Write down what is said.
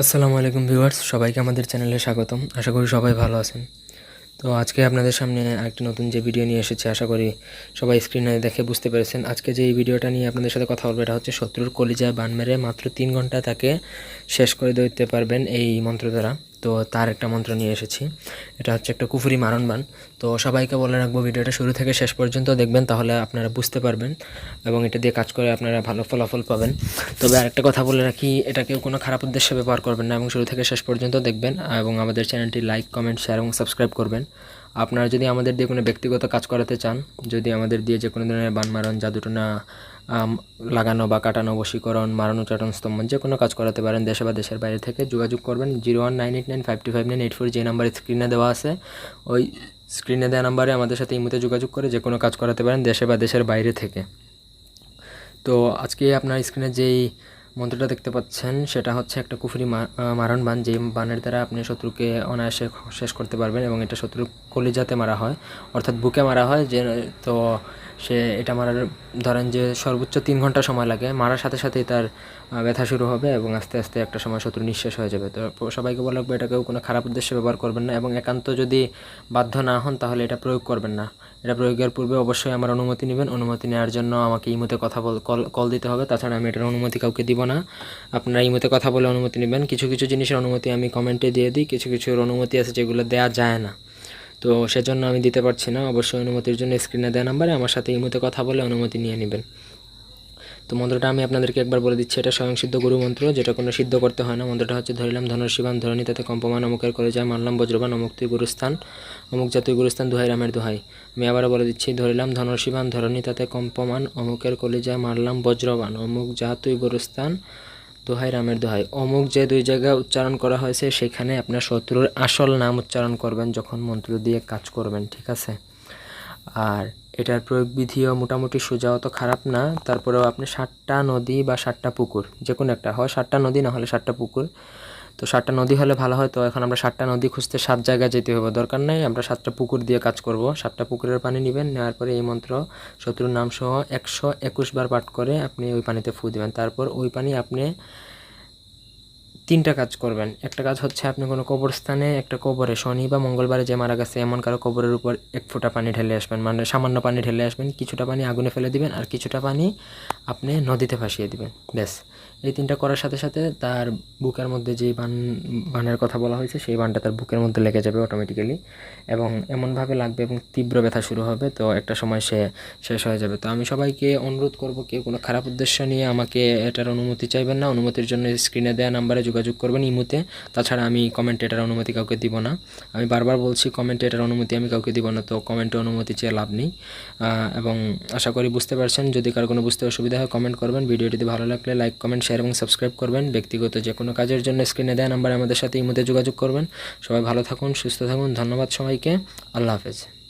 আসসালামু আলাইকুম ভিউয়ার্স, সবাইকে আমাদের চ্যানেলে স্বাগতম। আশা করি সবাই ভালো আছেন। তো আজকে আপনাদের সামনে একটি নতুন যে ভিডিও নিয়ে এসেছি, আশা করি সবাই স্ক্রিনে দেখে বুঝতে পেরেছেন। আজকে যে এই ভিডিওটা নিয়ে আপনাদের সাথে কথা বলব, এটা হচ্ছে শত্রুর কলিজায় বান মেরে মাত্র তিন ঘণ্টা তাকে শেষ করে দিতে পারবেন এই মন্ত্র দ্বারা তো তার একটা মন্ত্র নিয়ে এসেছি। এটা হচ্ছে একটা কুফুরি মারণ বান তো সবাইকে বলে রাখব ভিডিওটা শুরু থেকে শেষ পর্যন্ত দেখবেন, তাহলে আপনারা বুঝতে পারবেন এবং এটা দিয়ে কাজ করে আপনারা ভালো ফলাফল পাবেন। তবে আরেকটা কথা বলে রাখি, এটা কেউ কোনো খারাপ উদ্দেশ্যে ব্যবহার করবেন না এবং শুরু থেকে শেষ পর্যন্ত দেখবেন এবং আমাদের চ্যানেলটি লাইক, কমেন্ট, শেয়ার এবং সাবস্ক্রাইব করবেন। আপনারা যদি আমাদের দিয়ে কোনো ব্যক্তিগত কাজ করাতে চান, যদি আমাদের দিয়ে যে কোনো ধরনের বান মারণ, জাদুটনা লাগানো বা কাটানো বশীকরণ মারানো চাটন স্তম্ভ, যে কোনো কাজ করাতে পারেন দেশে বা দেশের বাইরে থেকে। যোগাযোগ করবেন zero one nine eight nine five two five nine eight four, যে নাম্বার স্ক্রিনে দেওয়া আছে। ওই স্ক্রিনে দেওয়া নাম্বারে আমাদের সাথে ইমুতে যোগাযোগ করে যে কোনো কাজ করাতে পারেন দেশে বা দেশের বাইরে থেকে। তো আজকে আপনার স্ক্রিনে যেই মন্ত্রটা দেখতে পাচ্ছেন, সেটা হচ্ছে একটা কুফরি মারণ বান। যে বানের দ্বারা আপনি শত্রুকে অনায়াসে শেষ করতে পারবেন এবং এটা শত্রুর কলিজাতে মারা হয়, অর্থাৎ বুকে মারা হয়। যে, তো সে এটা মারার, ধরেন যে সর্বোচ্চ তিন ঘণ্টা সময় লাগে, মারার সাথে সাথেই তার ব্যথা শুরু হবে এবং আস্তে আস্তে একটা সময় শত্রু নিঃশেষ হয়ে যাবে। তো সবাইকে বলা লাগবে এটাকেও কোনো খারাপ উদ্দেশ্যে ব্যবহার করবেন না এবং একান্ত যদি বাধ্য না হন তাহলে এটা প্রয়োগ করবেন না। এটা প্রয়োগের পূর্বে অবশ্যই আমার অনুমতি নেবেন। অনুমতি নেওয়ার জন্য আমাকে ইমোতে কথা বল, কল কল দিতে হবে। তাছাড়া আমি এটার অনুমতি কাউকে দিব না। আপনারা ইমোতে কথা বলে অনুমতি নেবেন। কিছু কিছু জিনিসের অনুমতি আমি কমেন্টে দিয়ে দিই। কিছু, কিছুর অনুমতি আছে যেগুলো দেওয়া যায় না। তো সেজন্য আমি দিতে পারছি না। অবশ্যই অনুমতির জন্য স্ক্রিনে দেওয়া নাম্বারে আমার সাথে ইমোতে কথা বলে অনুমতি নিয়ে নেবেন। তো মন্ত্রটা আমি আপনাদেরকে একবার বলে দিচ্ছি, এটা স্বয়ংসিদ্ধ গুরু মন্ত্র, যেটা কোনো সিদ্ধ করতে হয় না। মন্ত্রটা হচ্ছে, ধরিলাম ধনুর্শিবান ধরণী তাতে কম্পমান, অমুকের করে যায়, মানলাম বজ্রবান, অমুক তুই গুরুস্থান, অমুক জাতীয় গুরুস্থান, দুহাই রামের দোহাই। আমি আবারও বলে দিচ্ছি, ধরিলাম ধনুর্শিবান ধরণী তাতে কম্পমান, অমুকের কলিজায় মারলাম বজ্রবান, অমুক যা তুই গুরুস্থান দোহাই রামের দোহাই। অমুক যে দুই জায়গায় উচ্চারণ করা হয়েছে, সেখানে আপনার শত্রুর আসল নাম উচ্চারণ করবেন যখন মন্ত্র দিয়ে কাজ করবেন, ঠিক আছে? আর এটার প্রয়োগ বিধিও মোটামুটি সোজা অত খারাপ না। তারপরেও আপনি সাতটা নদী বা সাতটা পুকুর, যে কোনো একটা, হয় সাতটা নদী না হলে সাতটা পুকুর তো সাতটা নদী হলে ভালো হয়। তো এখন আমরা সাতটা নদী খুঁজতে সাত জায়গায় যেতে হবে দরকার নেই, আমরা সাতটা পুকুর দিয়ে কাজ করব। সাতটা পুকুরের পানি নেবেন, নেওয়ার পরে এই মন্ত্র, শত্রুর নাম সহ একশো একুশ বার পাঠ করে আপনি ওই পানিতে ফু দিবেন। তারপর ওই পানি আপনি তিনটা কাজ করবেন। একটা কাজ হচ্ছে আপনি কোনো কবরস্থানে একটা কবরে শনি বা মঙ্গলবারে যে মারা গেছে, এমন কারও কবরের উপর এক ফোঁটা পানি ঢেলে আসবেন। মানে সামান্য পানি ঢেলে আসবেন, কিছুটা পানি আগুনে ফেলে দিবেন, আর কিছুটা পানি আপনি নদীতে ভাসিয়ে দিবেন। ব্যাস। এই তিনটা করার সাথে সাথে তার বুকের মধ্যে যে বান, বানের কথা বলা হয়েছে, সেই বানটা তার বুকের মধ্যে লেগে যাবে অটোমেটিক্যালি এবং এমনভাবে লাগবে এবং তীব্র ব্যথা শুরু হবে, তো একটা সময় সে শেষ হয়ে যাবে। তো আমি সবাইকে অনুরোধ করব, কেউ কোনো খারাপ উদ্দেশ্য নিয়ে আমাকে এটার অনুমতি চাইবেন না, অনুমতির জন্য স্ক্রিনে দেওয়া নাম্বারে যোগাযোগ করবেন ইমুতে। তাছাড়া আমি কমেন্টে এটার অনুমতি কাউকে দিব না। আমি বারবার বলছি কমেন্টে এটার অনুমতি আমি কাউকে দিব না, তো কমেন্টে অনুমতি চেয়ে লাভ নেই। এবং আশা করি বুঝতে পারছেন, যদি কারও কোনো বুঝতে অসুবিধা হয় কমেন্ট করবেন। ভিডিওটিতে ভালো লাগলে লাইক কমেন্ট শেয়ার এবং সাবস্ক্রাইব করবেন। ব্যক্তিগত যে কোনো কাজের জন্য স্ক্রিনে দেওয়া নাম্বার আমাদের সাথে ইমুতে যোগাযোগ করবেন। সবাই ভালো থাকুন, সুস্থ থাকুন। ধন্যবাদ সবাইকে। আল্লাহ হাফেজ।